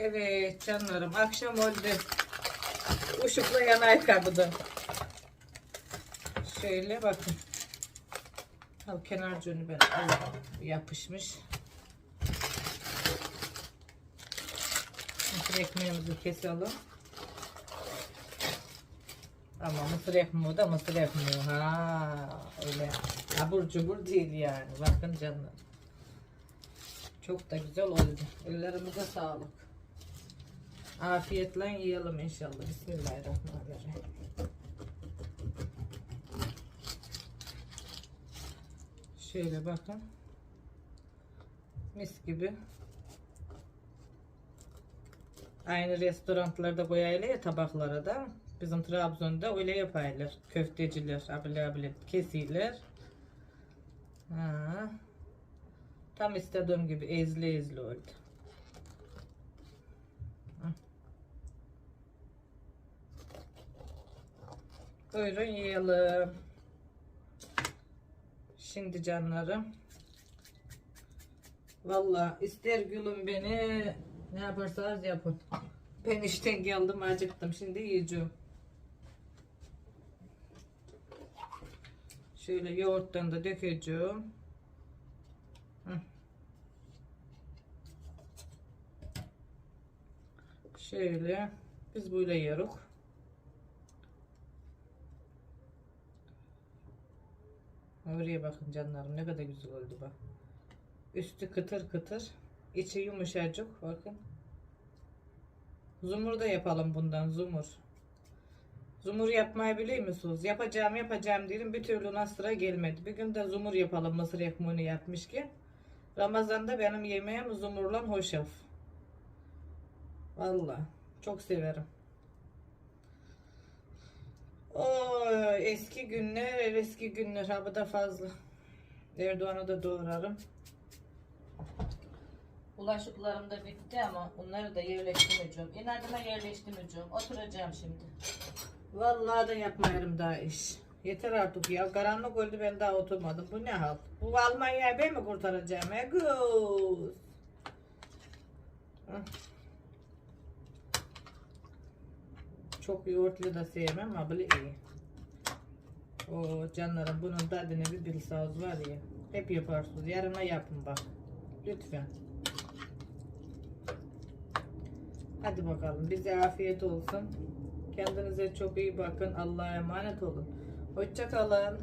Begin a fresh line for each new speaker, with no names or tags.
Evet canlarım akşam oldu. Uşukla yanay kabıdı. Şöyle bakın. Al kenar cönü ben alalım. Yapışmış. Mısır ekmeğimizi keselim. Ama mısır ekmeği da mısır ekmeği. Ha öyle abur cubur değil yani. Bakın canlar. Çok da güzel oldu. Ellerimize sağlık. Afiyetle yiyelim inşallah. Bismillahirrahmanirrahim. Şöyle bakın. Mis gibi. Aynı restoranlarda koyaylar ya tabaklara da. Bizim Trabzon'da öyle yaparlar. Köfteciler, abile abile kesiyorlar. Ha. Tam istediğim gibi ezli ezli oldu. Buyurun yiyelim. Şimdi canlarım. Vallahi ister gülüm beni ne yaparsanız yapın. Ben işten geldim acıktım şimdi yiyeceğim. Şöyle yoğurttan da dökeceğim. Şöyle biz böyle yiyoruz. Oraya bakın canlarım ne kadar güzel oldu bak. Üstü kıtır kıtır, içi yumuşacık bakın. Zumur da yapalım bundan zumur. Zumur yapmayı biliyor musunuz? Yapacağım yapacağım diyelim bir türlü nasıra gelmedi. Bir gün de zumur yapalım mısır ekmeğini yapmışken. Ramazan'da benim yemeğim zumurla hoşaf. Vallahi çok severim. O eski günler, eski günler ha bu da fazla. Erdoğan'ı da doğrarım. Bulaşıklarım da bitti ama onları da yerleştirmeyeceğim. İnadıma yerleştirmeyeceğim. Oturacağım şimdi. Vallahi da yapmayarım daha iş. Yeter artık ya. Karanlık oldu ben daha oturmadım. Bu ne hal? Bu Almanya'yı ben mi kurtaracağım? Egus. Hah. Çok yoğurtlu da sevmem ama böyle iyi. O canlarım bunun tadını bir bilseniz var ya. Hep yaparsınız. Yarına yapın bak. Lütfen. Hadi bakalım. Bize afiyet olsun. Kendinize çok iyi bakın. Allah'a emanet olun. Hoşça kalın.